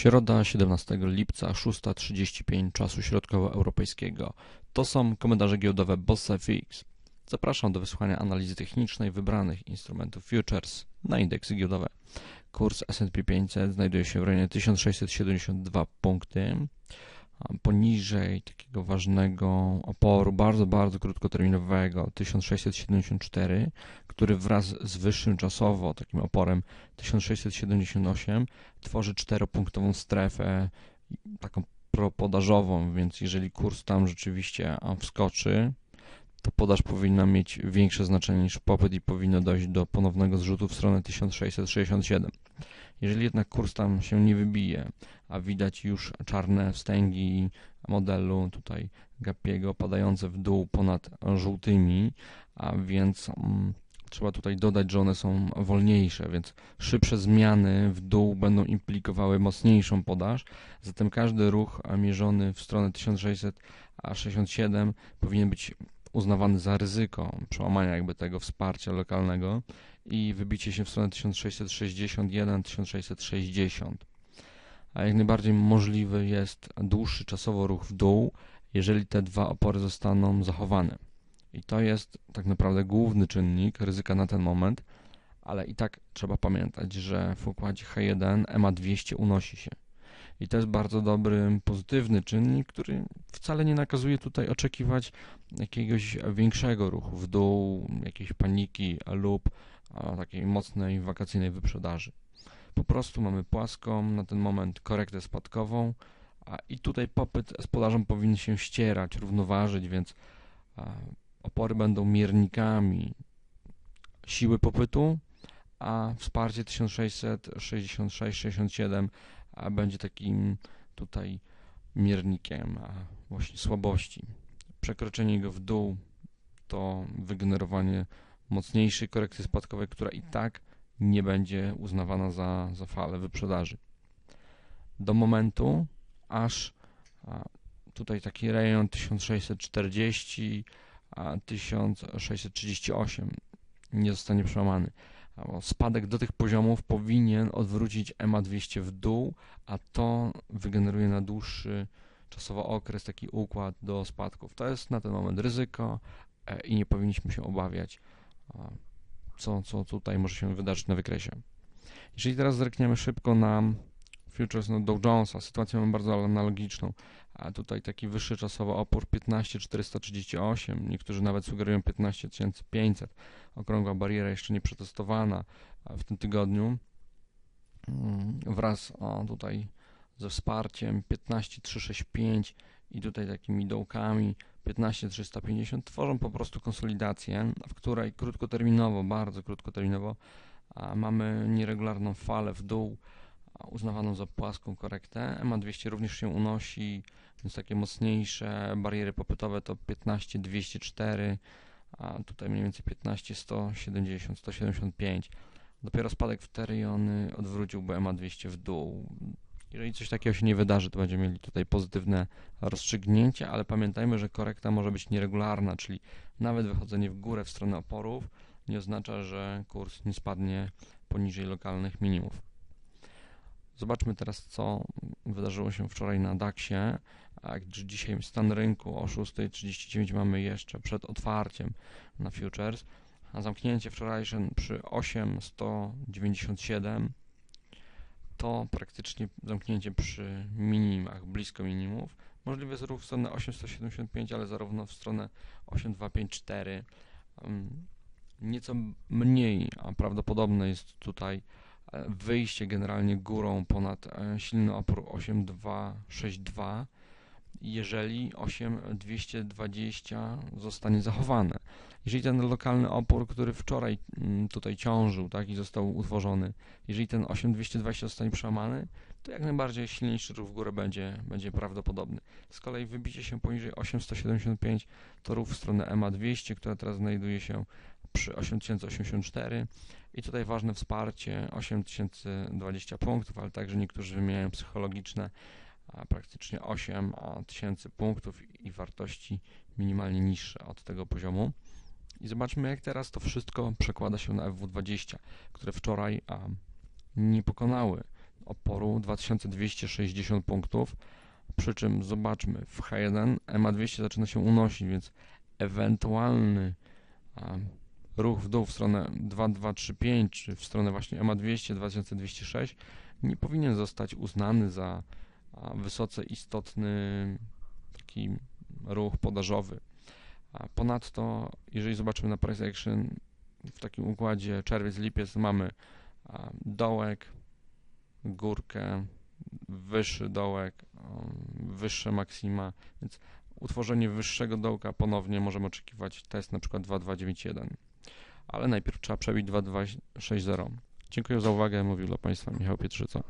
Środa 17 lipca 6.35 czasu środkowoeuropejskiego. To są komentarze giełdowe BossFX. Zapraszam do wysłuchania analizy technicznej wybranych instrumentów futures na indeksy giełdowe. Kurs S&P 500 znajduje się w rejonie 1672 punkty poniżej takiego ważnego oporu, bardzo, bardzo krótkoterminowego 1674, który wraz z wyższym czasowo takim oporem 1678 tworzy czteropunktową strefę taką propodażową, więc jeżeli kurs tam rzeczywiście wskoczy, to podaż powinna mieć większe znaczenie niż popyt i powinno dojść do ponownego zrzutu w stronę 1667. Jeżeli jednak kurs tam się nie wybije, a widać już czarne wstęgi modelu tutaj Gapiego padające w dół ponad żółtymi, a więc mm, trzeba tutaj dodać, że one są wolniejsze, więc szybsze zmiany w dół będą implikowały mocniejszą podaż, zatem każdy ruch mierzony w stronę 1667 powinien być uznawany za ryzyko przełamania jakby tego wsparcia lokalnego i wybicie się w stronę 1661-1660. A jak najbardziej możliwy jest dłuższy czasowo ruch w dół, jeżeli te dwa opory zostaną zachowane. I to jest tak naprawdę główny czynnik ryzyka na ten moment, ale i tak trzeba pamiętać, że w układzie H1 EMA 200 unosi się. I to jest bardzo dobry, pozytywny czynnik, który wcale nie nakazuje tutaj oczekiwać jakiegoś większego ruchu w dół, jakiejś paniki lub takiej mocnej wakacyjnej wyprzedaży. Po prostu mamy płaską, na ten moment korektę spadkową a i tutaj popyt z podażą powinien się ścierać, równoważyć, więc opory będą miernikami siły popytu, a wsparcie 1666-67 będzie takim tutaj miernikiem właśnie słabości. Przekroczenie go w dół to wygenerowanie mocniejszej korekty spadkowej, która i tak nie będzie uznawana za, za falę wyprzedaży. Do momentu, aż tutaj taki rejon 1640 a 1638 nie zostanie przełamany. Spadek do tych poziomów powinien odwrócić EMA 200 w dół, a to wygeneruje na dłuższy czasowo okres taki układ do spadków. To jest na ten moment ryzyko e, i nie powinniśmy się obawiać, co, co tutaj może się wydarzyć na wykresie. Jeżeli teraz zerkniemy szybko na futures no Dow Jonesa, sytuację mamy bardzo analogiczną, a tutaj taki wyższy czasowo opór 15438, niektórzy nawet sugerują 15500, okrągła bariera jeszcze nie przetestowana w tym tygodniu, mm, wraz o, tutaj ze wsparciem 15365 i tutaj takimi dołkami 15350 tworzą po prostu konsolidację, w której krótkoterminowo, bardzo krótkoterminowo mamy nieregularną falę w dół, uznawaną za płaską korektę. EMA 200 również się unosi, więc takie mocniejsze bariery popytowe to 15204, a tutaj mniej więcej 15170, 175. Dopiero spadek w te rejony odwróciłby EMA 200 w dół. Jeżeli coś takiego się nie wydarzy, to będziemy mieli tutaj pozytywne rozstrzygnięcie, ale pamiętajmy, że korekta może być nieregularna, czyli nawet wychodzenie w górę w stronę oporów nie oznacza, że kurs nie spadnie poniżej lokalnych minimów. Zobaczmy teraz, co wydarzyło się wczoraj na DAX-ie. Dzisiaj stan rynku o 6.39 mamy jeszcze przed otwarciem na futures, a zamknięcie wczorajsze przy 8,197 to praktycznie zamknięcie przy minimach, blisko minimów. Możliwe jest ruch w stronę 875, ale zarówno w stronę 8254. Nieco mniej, a prawdopodobne jest tutaj wyjście generalnie górą ponad e, silny opór 8262 jeżeli 8220 zostanie zachowane. Jeżeli ten lokalny opór, który wczoraj mm, tutaj ciążył tak, i został utworzony, jeżeli ten 8220 zostanie przełamany, to jak najbardziej silniejszy ruch w górę będzie, będzie prawdopodobny. Z kolei wybicie się poniżej 8175 to ruch w stronę EMA 200, która teraz znajduje się przy 8084 i tutaj ważne wsparcie 8020 punktów, ale także niektórzy wymieniają psychologiczne praktycznie 8 tysięcy punktów i wartości minimalnie niższe od tego poziomu. I zobaczmy, jak teraz to wszystko przekłada się na FW20, które wczoraj nie pokonały oporu 2260 punktów, przy czym zobaczmy w H1 EMA200 zaczyna się unosić, więc ewentualny ruch w dół w stronę 2235 czy w stronę właśnie EMA200 2206 nie powinien zostać uznany za wysoce istotny taki ruch podażowy. Ponadto, jeżeli zobaczymy na price action w takim układzie czerwiec-lipiec mamy dołek, górkę, wyższy dołek, wyższe maksima, więc utworzenie wyższego dołka ponownie możemy oczekiwać test na przykład 2291. Ale najpierw trzeba przebić 2260. Dziękuję za uwagę, mówił dla Państwa Michał Pietrzyca.